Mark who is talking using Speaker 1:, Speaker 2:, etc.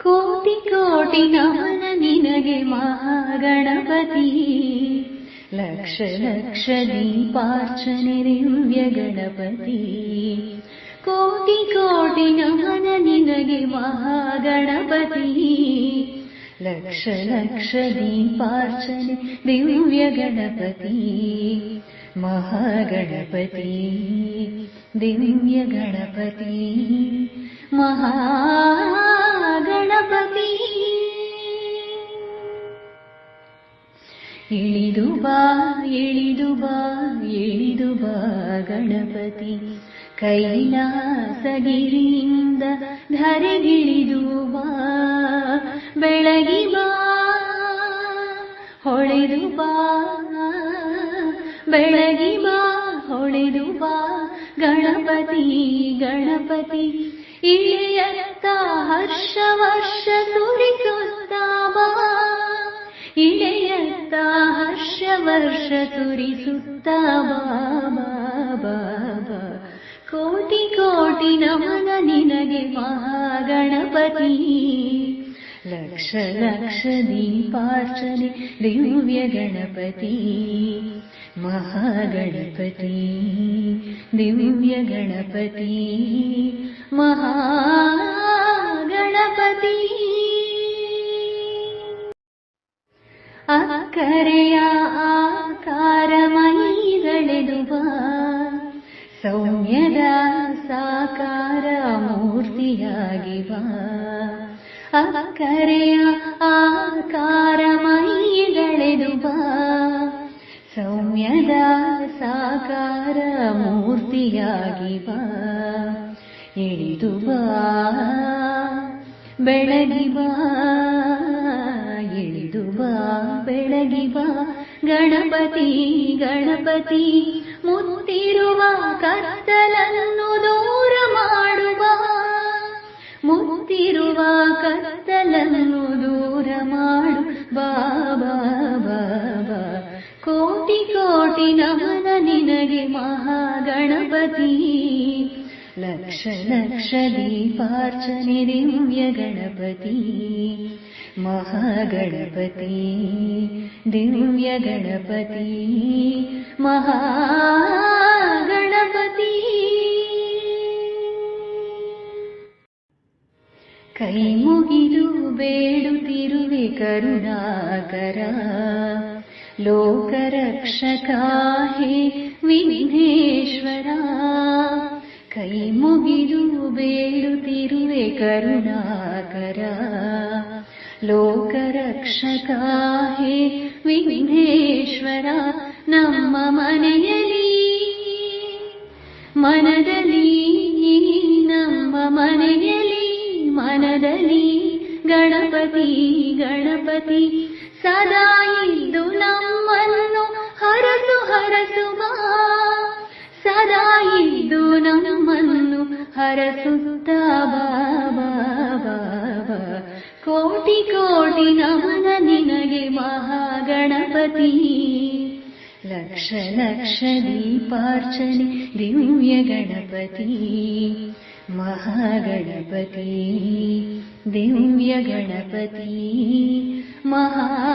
Speaker 1: ಕೋಟಿ ಕೋಟಿ ನಮನ ನಿನಗೆ ಮಹಾಗಣಪತಿ ಲಕ್ಷ ಲಕ್ಷ ದೀಪಾರ್ಚನೆ ದಿವ್ಯ ಗಣಪತಿ ಕೋಟಿ ಕೋಟಿ ನಮನ ನಿನಗೆ ಮಹಾಗಣಪತಿ ಲಕ್ಷ ಲಕ್ಷ ದೀಪಾರ್ಚನೆ ದಿವ್ಯ ಗಣಪತಿ ಮಹಾಗಣಪತಿ ದಿವ್ಯ ಗಣಪತಿ ಮಹಾಗಣಪತಿ ಬಾ ಇಳಿದು ಬಾ ಇಳಿದು ಬಾ, ಗಣಪತಿ. ಕೈಲಾಸಗಿರಿಯಿಂದ ಧರೆಗಿಳಿದು ಬಾ, ಬೆಳಗಿ ಬಾ, ಹೊಳೆದು ಬಾ, ಬೆಳಗಿ ಬಾ, ಹೊಳೆದು ಬಾ, ಗಣಪತಿ ಗಣಪತಿ. ಇಳೆಯತ್ತ ಹರ್ಷ ವರ್ಷ ಸುರಿಸುತ್ತ ಬಾ, ಇಳೆಯತ್ತ ಹರ್ಷ ವರ್ಷ ಸುರಿಸುತ್ತ ಬಾ ಬಾ ಬಾ ಬಾ. ಕೋಟಿ ಕೋಟಿ ನಮನ ನಿನಗೆ ಮಹಾಗಣಪತಿ. ಲಕ್ಷ ಲಕ್ಷ ದೀಪಾರ್ಚನೆ, ದಿವ್ಯ ಗಣಪತಿ. ಮಹಾಗಣಪತಿ, ದಿವ್ಯ ಗಣಪತಿ. ಮಹಾಗಣಪತಿ. ಬಾ ಸೌಮ್ಯದ ಸಾಕಾರ ಮೂರ್ತಿಯಾಗಿ ಬಾ ಅಕ್ಕರೆಯ ಆಕಾರ ಮೈಗಳೆದು ಬಾ ಸೌಮ್ಯದ ಸಾಕಾರ ಮೂರ್ತಿಯಾಗಿ ಬಾ ಇಳಿದು ಬಾ ಬೆಳಗಿ ಬಾ ಇಳಿದು ಬಾ ಬೆಳಗಿ ಬಾ ಗಣಪತಿ ಗಣಪತಿ ಮುತ್ತಿರುವ ಕತ್ತಲನ್ನು ದೂರ ಮಾಡುವ. ಮುತ್ತಿರುವ ಕತ್ತಲನ್ನು ದೂರ ಮಾಡು. ಬಾಬಾ ಕೋಟಿ ಕೋಟಿ ನಮನ ನಿನಗೆ ಮಹಾಗಣಪತಿ. ಲಕ್ಷ ಲಕ್ಷ ದೀಪಾರ್ಚನೆ ದಿವ್ಯ ಗಣಪತಿ. ಮಹಾಗಣಪತಿ ದಿವ್ಯ ಗಣಪತಿ ಮಹಾಗಣಪತಿ ಕೈ ಮುಗಿದು ಬೇಡುತ್ತಿರುವೆ ಕರುಣಾಕರ ಲೋಕರಕ್ಷಕ ಹೇ ವಿಘ್ನೇಶ್ವರ ಕೈ ಮುಗಿದು ಬೇಡುತ್ತಿರುವೆ ಕರುಣಾಕರ ಲೋಕರಕ್ಷಕ ಹೇ ವಿಘ್ನೇಶ್ವರ, ನಮ್ಮ ಮನೆಯಲ್ಲಿ. ಮನದಲ್ಲಿ, ನಮ್ಮ ಮನೆಯಲ್ಲಿ. ಮನದಲ್ಲಿ ಗಣಪತಿ ಗಣಪತಿ, ಸದಾ ಇದ್ದು ನಮ್ಮನ್ನು ಹರಸು ಹರಸು ಬಾ ಸದಾ ಇದ್ದು ನಮ್ಮನ್ನು ಹರಸುತ್ತ ಬಾ लक्ष लक्ष दीपाचली दिव्य गणपति महागणपति दिव्य गणपति महा